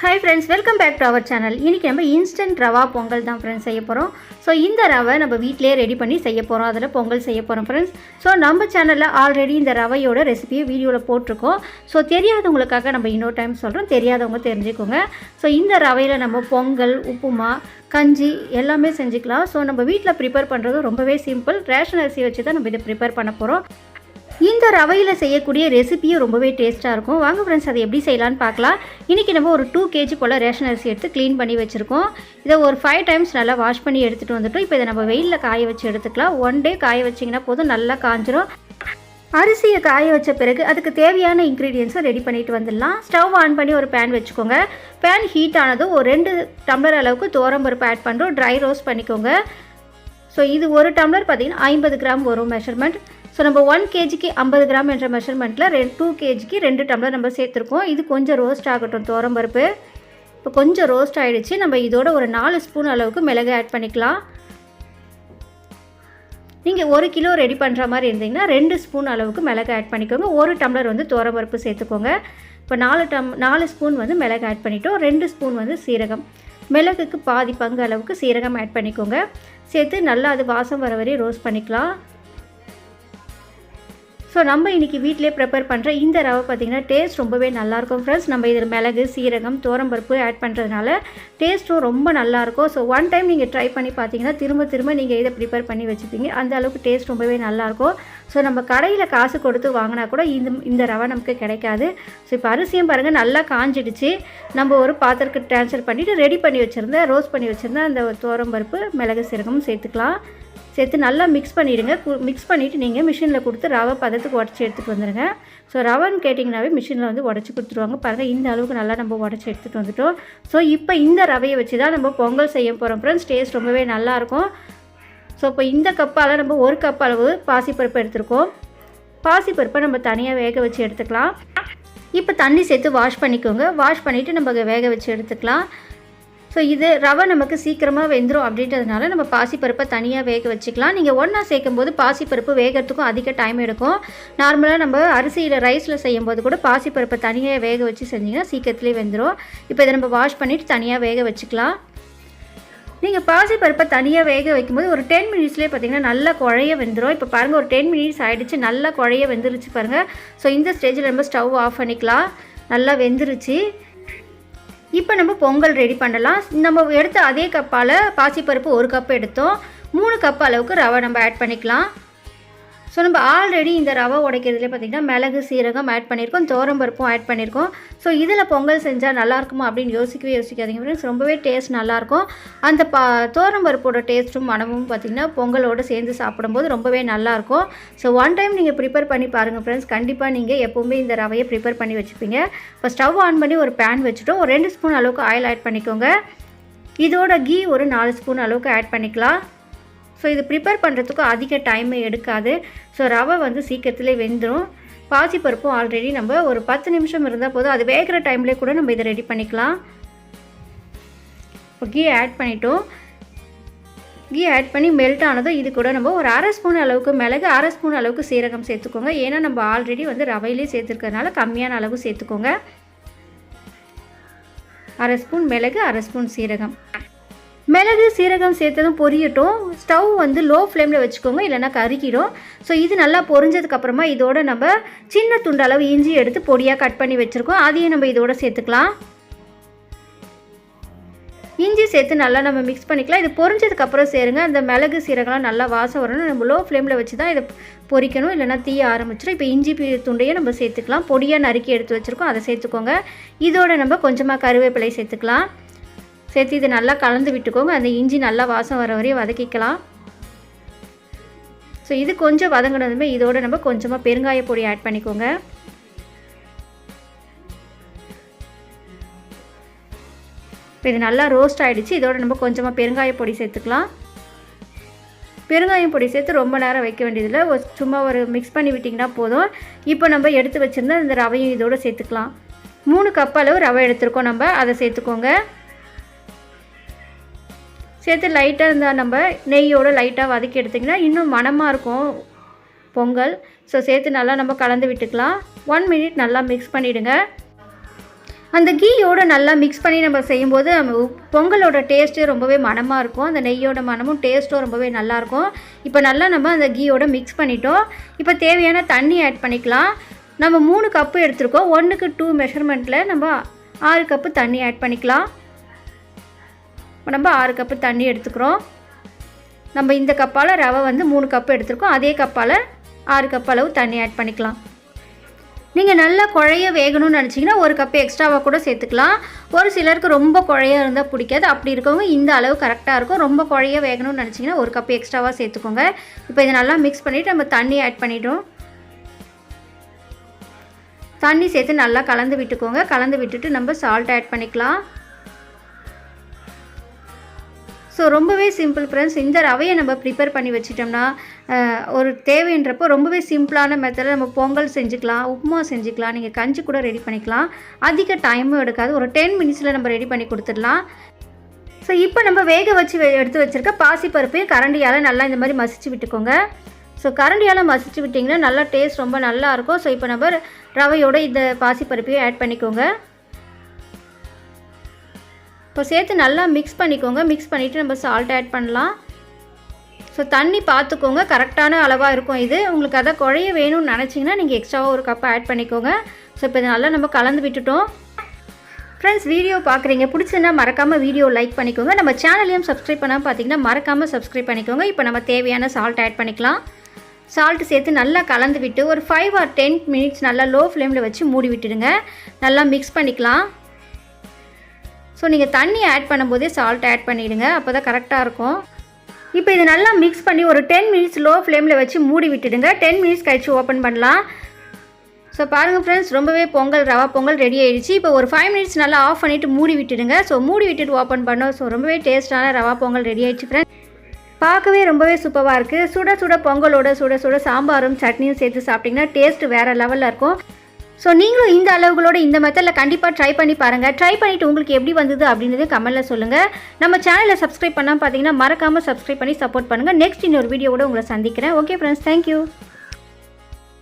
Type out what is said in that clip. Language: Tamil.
Hi friends welcome back to our channel இன்றைக்கி நம்ம இன்ஸ்டன்ட் ரவா பொங்கல் தான் ஃப்ரெண்ட்ஸ் செய்ய போகிறோம் ஸோ இந்த ரவை நம்ம வீட்டிலேயே ரெடி பண்ணி செய்ய போகிறோம் அதில் பொங்கல் செய்ய போகிறோம் ஃப்ரெண்ட்ஸ் ஸோ நம்ம சேனலில் ஆல்ரெடி இந்த ரவையோட ரெசிபியை வீடியோவில் போட்டிருக்கோம். ஸோ தெரியாதவங்களுக்காக நம்ம இன்னொரு டைம் சொல்கிறோம் தெரியாதவங்க தெரிஞ்சுக்கோங்க. ஸோ இந்த ரவையில் நம்ம பொங்கல் உப்புமா கஞ்சி எல்லாமே செஞ்சுக்கலாம். ஸோ நம்ம வீட்டில் ப்ரிப்பேர் பண்ணுறது ரொம்பவே சிம்பிள் ரேஷன் அரிசி வச்சு தான் நம்ம இதை ப்ரிப்பேர் பண்ண போகிறோம் இந்த ரவையில் செய்யக்கூடிய ரெசிபியும் ரொம்பவே டேஸ்ட்டாக இருக்கும். வாங்க ஃப்ரெண்ட்ஸ் அதை எப்படி செய்யலான்னு பார்க்கலாம். இன்றைக்கி நம்ம ஒரு டூ கேஜி போல் ரேஷன் அரிசி எடுத்து க்ளீன் பண்ணி வச்சுருக்கோம். இதை ஒரு ஃபைவ் டைம்ஸ் நல்லா வாஷ் பண்ணி எடுத்துகிட்டு வந்துட்டோம். இப்போ இதை நம்ம வெயிலில் காய வச்சு எடுத்துக்கலாம். ஒன் டே காய வச்சிங்கன்னா போதும் நல்லா காஞ்சிரும். அரிசியை காய வச்ச பிறகு அதுக்கு தேவையான இன்க்ரீடியன்ஸை ரெடி பண்ணிட்டு வந்துடலாம். ஸ்டவ் ஆன் பண்ணி ஒரு பேன் வச்சுக்கோங்க. பேன் ஹீட் ஆனதும் ஒரு ரெண்டு டம்ளர் அளவுக்கு தோரம்பருப்பு ஆட் பண்ணுறோம் ட்ரை ரோஸ்ட் பண்ணிக்கோங்க. ஸோ இது ஒரு டம்ளர் பார்த்தீங்கன்னா ஐம்பது கிராம் வரும் மெஷர்மெண்ட் ஸோ நம்ம ஒன் கேஜிக்கு ஐம்பது கிராம் என்ற மெஷர்மெண்ட்டில் ரெண்டு டூ கேஜிக்கு ரெண்டு டம்ளர் நம்ம சேர்த்துருக்கோம். இது கொஞ்சம் ரோஸ்ட் ஆகட்டும் தோரம்பருப்பு இப்போ கொஞ்சம் ரோஸ்ட் ஆகிடுச்சு நம்ம இதோட ஒரு நாலு ஸ்பூன் அளவுக்கு மிளகு ஆட் பண்ணிக்கலாம். நீங்கள் ஒரு கிலோ ரெடி பண்ணுற மாதிரி இருந்தீங்கன்னா ரெண்டு ஸ்பூன் அளவுக்கு மிளகு ஆட் பண்ணிக்கோங்க. ஒரு டம்ளர் வந்து தோரம்பருப்பு சேர்த்துக்கோங்க. இப்போ நாலு டம் நாலு ஸ்பூன் வந்து மிளகு ஆட் பண்ணிட்டோம். ரெண்டு ஸ்பூன் வந்து சீரகம். மிளகுக்கு பாதி பங்கு அளவுக்கு சீரகம் ஆட் பண்ணிக்கோங்க. சேர்த்து நல்லா அது வாசம் வர வரையும் ரோஸ்ட் பண்ணிக்கலாம். ஸோ நம்ம இன்றைக்கி வீட்டிலே ப்ரிப்பேர் பண்ணுற இந்த ரவை பார்த்திங்கன்னா டேஸ்ட் ரொம்பவே நல்லாயிருக்கும் ஃப்ரெண்ட்ஸ் நம்ம இதில் மிளகு சீரகம் தோரம்பருப்பு ஆட் பண்ணுறதுனால டேஸ்ட்டும் ரொம்ப நல்லாயிருக்கும். ஸோ ஒன் டைம் நீங்கள் ட்ரை பண்ணி பார்த்தீங்கன்னா திரும்ப திரும்ப நீங்கள் இதை ப்ரிப்பேர் பண்ணி வச்சுப்பீங்க. அந்த அளவுக்கு டேஸ்ட் ரொம்பவே நல்லாயிருக்கும். ஸோ நம்ம கடையில் காசு கொடுத்து வாங்கினா கூட இந்த இந்த ரவை நமக்கு கிடைக்காது. ஸோ இப்போ அரிசியும் பாருங்கள் நல்லா காஞ்சிடுச்சு. நம்ம ஒரு பாத்திரத்துக்கு ட்ரான்ஸ்ஃபர் பண்ணிவிட்டு ரெடி பண்ணி வச்சுருந்தேன் ரோஸ்ட் பண்ணி வச்சுருந்தேன் அந்த தோரம்பருப்பு மிளகு சீரகமும் சேர்த்துக்கலாம். சேர்த்து நல்லா மிக்ஸ் பண்ணிவிடுங்க மிக்ஸ் பண்ணிவிட்டு நீங்கள் மிஷினில் கொடுத்து ரவை பதத்துக்கு உடச்சி எடுத்துகிட்டு வந்துடுங்க ஸோ ரவைன்னு கேட்டிங்கனாவே மிஷினில் வந்து உடச்சி கொடுத்துருவாங்க. பாருங்கள் இந்த அளவுக்கு நல்லா நம்ம உடச்சி எடுத்துகிட்டு வந்துட்டோம். ஸோ இப்போ இந்த ரவையை வச்சு தான் நம்ம பொங்கல் செய்ய போகிறோம் ஃப்ரெண்ட்ஸ் டேஸ்ட் ரொம்பவே நல்லாயிருக்கும் ஸோ இப்போ இந்த கப்பால் நம்ம ஒரு கப் அளவு பாசிப்பருப்பு எடுத்துருக்கோம். பாசிப்பருப்பை நம்ம தனியாக வேக வச்சு எடுத்துக்கலாம். இப்போ தண்ணி சேர்த்து வாஷ் பண்ணிக்கோங்க. வாஷ் பண்ணிவிட்டு நம்ம வேக வச்சு எடுத்துக்கலாம். ஸோ இது ரவை நமக்கு சீக்கிரமாக வெந்துடும் அப்படின்றதுனால நம்ம பாசிப்பருப்பை தனியாக வேக வச்சுக்கலாம். நீங்கள் ஒன்றா சேர்க்கும் போது பாசிப்பருப்பு வேகிறதுக்கும் அதிக டைம் எடுக்கும். நார்மலாக நம்ம அரிசியில் ரைஸில் செய்யும் போது கூட பாசிப்பருப்பை தனியாக வேக வச்சு செஞ்சிங்கன்னா சீக்கிரத்துலேயே வெந்துடும் இப்போ இதை நம்ம வாஷ் பண்ணிவிட்டு தனியாக வேக வச்சுக்கலாம். நீங்கள் பாசிப்பருப்பை தனியாக வேக வைக்கும்போது ஒரு டென் மினிட்ஸ்லேயே பார்த்தீங்கன்னா நல்லா குழைய வெந்துடும் இப்போ பாருங்கள் ஒரு டென் மினிட்ஸ் ஆகிடுச்சு நல்லா குழைய வெந்துருச்சு பாருங்கள் ஸோ இந்த ஸ்டேஜில் நம்ம ஸ்டவ் ஆஃப் பண்ணிக்கலாம். நல்லா வெந்துருச்சு. இப்போ நம்ம பொங்கல் ரெடி பண்ணலாம். நம்ம எடுத்த அதே கப்பால் பாசிப்பருப்பு ஒரு கப் எடுத்தோம். மூணு கப் அளவுக்கு ரவை நம்ம ஆட் பண்ணிக்கலாம். ஸோ நம்ம ஆல்ரெடி இந்த ரவை உடைக்கிறதுலே பார்த்திங்கன்னா மிளகு சீரகம் ஆட் பண்ணியிருக்கோம் தோரம்பருப்பும் ஆட் பண்ணியிருக்கோம் ஸோ இதில் பொங்கல் செஞ்சால் நல்லாயிருக்குமா அப்படின்னு யோசிக்கவே யோசிக்காதீங்க ஃப்ரெண்ட்ஸ் ரொம்பவே டேஸ்ட் நல்லாயிருக்கும் அந்த பா தோரம்பருப்போட டேஸ்ட்டும் மனமும் பார்த்திங்கன்னா பொங்கலோடு சேர்ந்து சாப்பிடும்போது ரொம்பவே நல்லாயிருக்கும் ஸோ ஒன் டைம் நீங்கள் ப்ரிப்பேர் பண்ணி பாருங்கள் ஃப்ரெண்ட்ஸ் கண்டிப்பாக நீங்கள் எப்போவுமே இந்த ரவையை ப்ரிப்பேர் பண்ணி வச்சுப்பீங்க. இப்போ ஸ்டவ் ஆன் பண்ணி ஒரு பேன் வச்சுட்டோம். ஒரு ரெண்டு ஸ்பூன் அளவுக்கு ஆயில் ஆட் பண்ணிக்கோங்க. இதோட கீ ஒரு நாலு ஸ்பூன் அளவுக்கு ஆட் பண்ணிக்கலாம். ஸோ இது ப்ரிப்பேர் பண்ணுறதுக்கு அதிக டைமே எடுக்காது. ஸோ ரவை வந்து சீக்கிரத்துலேயே வெந்துடும் பாசிப்பருப்பும் ஆல்ரெடி நம்ம ஒரு பத்து நிமிஷம் இருந்தால் போதும். அது வேகிற டைம்லேயே கூட நம்ம இதை ரெடி பண்ணிக்கலாம். இப்போ கீ ஆட் பண்ணிட்டோம். கீ ஆட் பண்ணி மெல்ட் ஆனதும் இது கூட நம்ம ஒரு அரை ஸ்பூன் அளவுக்கு மிளகு அரை ஸ்பூன் அளவுக்கு சீரகம் சேர்த்துக்கோங்க. ஏன்னா நம்ம ஆல்ரெடி வந்து ரவையிலே சேர்த்துருக்கறனால கம்மியான அளவு சேர்த்துக்கோங்க. அரை ஸ்பூன் மிளகு அரை ஸ்பூன் சீரகம். மிளகு சீரகம் சேர்த்ததும் பொரியட்டும். ஸ்டவ் வந்து லோ ஃப்ளேமில் வச்சுக்கோங்க இல்லைனா கருகிடும். ஸோ இது நல்லா பொரிஞ்சதுக்கப்புறமா இதோட நம்ம சின்ன துண்டு அளவு இஞ்சி எடுத்து பொடியாக கட் பண்ணி வச்சுருக்கோம். அதையும் நம்ம இதோட சேர்த்துக்கலாம். இஞ்சி சேர்த்து நல்லா நம்ம மிக்ஸ் பண்ணிக்கலாம். இது பொரிஞ்சதுக்கப்புறம் சேருங்க. அந்த மிளகு சீரகம்லாம் நல்லா வாசம் வரணும். நம்ம லோ ஃப்ளேமில் வச்சு தான் இதை பொரிக்கணும். இல்லைனா தீய ஆரம்பிச்சிடும் இப்போ இஞ்சி துண்டையே நம்ம சேர்த்துக்கலாம். பொடியாக நறுக்கி எடுத்து வச்சுருக்கோம். அதை சேர்த்துக்கோங்க. இதோட நம்ம கொஞ்சமாக கருவேப்பிலை சேர்த்துக்கலாம். சேர்த்து இது நல்லா கலந்து விட்டுக்கோங்க. அந்த இஞ்சி நல்லா வாசம் வர வரையும் வதக்கிக்கலாம். ஸோ இது கொஞ்சம் வதங்கினதுமே இதோடு நம்ம கொஞ்சமாக பெருங்காய பொடி ஆட் பண்ணிக்கோங்க. இப்போ இது நல்லா ரோஸ்ட் ஆகிடுச்சு இதோடு நம்ம கொஞ்சமாக பெருங்காய பொடி சேர்த்துக்கலாம். பெருங்காயம் பொடி சேர்த்து ரொம்ப நேரம் வைக்க வேண்டியதில்லை. ஒரு சும்மா ஒரு மிக்ஸ் பண்ணி விட்டிங்கன்னா போதும். இப்போ நம்ம எடுத்து வச்சுருந்தா இந்த ரவையும் இதோடு சேர்த்துக்கலாம். மூணு கப் அளவு ரவை எடுத்துருக்கோம் நம்ம. அதை சேர்த்துக்கோங்க. சேர்த்து லைட்டாக இருந்தால் நம்ம நெய்யோடு லைட்டாக வதக்கி எடுத்திங்கன்னா இன்னும் மணமாக இருக்கும் பொங்கல். ஸோ சேர்த்து நல்லா நம்ம கலந்து விட்டுக்கலாம். ஒன் மினிட் நல்லா மிக்ஸ் பண்ணிவிடுங்க அந்த கீயோட நல்லா மிக்ஸ் பண்ணி நம்ம செய்யும்போது நம்ம பொங்கலோட டேஸ்ட்டு ரொம்பவே மணமாக இருக்கும். அந்த நெய்யோட மணமும் டேஸ்ட்டும் ரொம்பவே நல்லாயிருக்கும் இப்போ நல்லா நம்ம அந்த கீயோட மிக்ஸ் பண்ணிட்டோம். இப்போ தேவையான தண்ணி ஆட் பண்ணிக்கலாம். நம்ம மூணு கப்பு எடுத்துருக்கோம். ஒன்றுக்கு டூ மெஷர்மெண்ட்டில் நம்ம ஆறு கப்பு தண்ணி ஆட் பண்ணிக்கலாம். இப்போ நம்ம ஆறு கப்பு தண்ணி எடுத்துக்கிறோம். நம்ம இந்த கப்பால் ரவை வந்து மூணு கப்பு எடுத்துருக்கோம். அதே கப்பால் ஆறு கப் அளவு தண்ணி ஆட் பண்ணிக்கலாம். நீங்கள் நல்லா குழைய வேகணும்னு நினச்சிங்கன்னா ஒரு கப்பு எக்ஸ்ட்ராவாக கூட சேர்த்துக்கலாம். ஒரு சிலருக்கு ரொம்ப குழைய இருந்தால் பிடிக்காது. அப்படி இருக்கவங்க இந்த அளவு கரெக்டாக இருக்கும். ரொம்ப குழைய வேகணும்னு நினச்சிங்கன்னா ஒரு கப்பு எக்ஸ்ட்ராவாக சேர்த்துக்கோங்க. இப்போ இதை நல்லா மிக்ஸ் பண்ணிவிட்டு நம்ம தண்ணி ஆட் பண்ணிவிடும் தண்ணி சேர்த்து நல்லா கலந்து விட்டுக்கோங்க. கலந்து விட்டுட்டு நம்ம சால்ட் ஆட் பண்ணிக்கலாம். ஸோ ரொம்பவே சிம்பிள் ஃப்ரெண்ட்ஸ் இந்த ரவையை நம்ம ப்ரிப்பேர் பண்ணி வச்சிட்டோம்னா ஒரு தேவைன்றப்போ ரொம்பவே சிம்பிளான மெத்தடில் நம்ம பொங்கல் செஞ்சுக்கலாம் உப்புமா செஞ்சுக்கலாம் நீங்கள் கஞ்சி கூட ரெடி பண்ணிக்கலாம். அதிக டைமும் எடுக்காது. ஒரு டென் மினிட்ஸில் நம்ம ரெடி பண்ணி கொடுத்துடலாம். ஸோ இப்போ நம்ம வேக வச்சு எடுத்து வச்சுருக்க பாசிப்பருப்பையும் கரண்டியால் நல்லா இந்த மாதிரி மசிச்சு விட்டுக்கோங்க. ஸோ கரண்டியால் மசிச்சு விட்டிங்கன்னா நல்லா டேஸ்ட் ரொம்ப நல்லா இருக்கும். ஸோ இப்போ நம்ம ரவையோட இந்த பாசிப்பருப்பையும் ஆட் பண்ணிக்கோங்க. இப்போ சேர்த்து நல்லா மிக்ஸ் பண்ணிக்கோங்க. மிக்ஸ் பண்ணிவிட்டு நம்ம சால்ட் ஆட் பண்ணலாம். ஸோ தண்ணி பார்த்துக்கோங்க கரெக்டான அளவாக இருக்கும் இது. உங்களுக்கு அதை குழைய வேணும்னு நினச்சிங்கன்னா நீங்கள் எக்ஸ்ட்ராவாக ஒரு கப் ஆட் பண்ணிக்கோங்க. ஸோ இப்போ இது நல்லா நம்ம கலந்து விட்டுட்டோம். ஃப்ரெண்ட்ஸ் வீடியோ பார்க்குறீங்க பிடிச்சதுன்னா மறக்காமல் வீடியோ லைக் பண்ணிக்கோங்க. நம்ம சேனலையும் சப்ஸ்கிரைப் பண்ணாமல் பார்த்தீங்கன்னா மறக்காமல் சப்ஸ்கிரைப் பண்ணிக்கோங்க. இப்போ நம்ம தேவையான சால்ட் ஆட் பண்ணிக்கலாம். சால்ட் சேர்த்து நல்லா கலந்து விட்டு ஒரு ஃபைவ் ஆர் டென் மினிட்ஸ் நல்லா லோ ஃப்ளேமில் வச்சு மூடி விட்டுடுங்க. நல்லா மிக்ஸ் பண்ணிக்கலாம். ஸோ நீங்கள் தண்ணி ஆட் பண்ணும்போதே சால்ட் ஆட் பண்ணிவிடுங்க அப்போ தான் கரெக்டாக இருக்கும். இப்போ இது நல்லா மிக்ஸ் பண்ணி ஒரு டென் மினிட்ஸ் லோ ஃப்ளேமில் வச்சு மூடி விட்டுடுங்க. டென் மினிட்ஸ் கழிச்சு ஓப்பன் பண்ணலாம். ஸோ பாருங்கள் ஃப்ரெண்ட்ஸ் ரொம்பவே பொங்கல் ரவா பொங்கல் ரெடி ஆகிடுச்சு இப்போ ஒரு ஃபைவ் மினிட்ஸ் நல்லா ஆஃப் பண்ணிவிட்டு மூடி விட்டுடுங்க. ஸோ மூடி விட்டுட்டு ஓப்பன் பண்ணோம். ஸோ ரொம்பவே டேஸ்ட்டான ரவா பொங்கல் ரெடி ஆகிடுச்சு ஃப்ரெண்ட்ஸ் பார்க்கவே ரொம்பவே சூப்பராக இருக்குது சுட சுட பொங்கலோட சுட சுட சாம்பாரும் சட்னியும் சேர்த்து சாப்பிட்டிங்கன்னா டேஸ்ட் வேறு லெவலில் இருக்கும். ஸோ நீங்களும் இந்த அளவுகளோட இந்த மெத்தடில் கண்டிப்பாக ட்ரை பண்ணி பாருங்கள் ட்ரை பண்ணிவிட்டு உங்களுக்கு எப்படி வந்தது அப்படின்றது கமெண்ட்டில் சொல்லுங்கள் நம்ம சேனலை சப்ஸ்கிரைப் பண்ணால் பார்த்தீங்கன்னா மறக்காமல் சப்ஸ்கிரைப் பண்ணி சப்போர்ட் பண்ணுங்கள் நெக்ஸ்ட் இன்னொரு வீடியோவோட உங்களை சந்திக்கிறேன். Okay friends thank you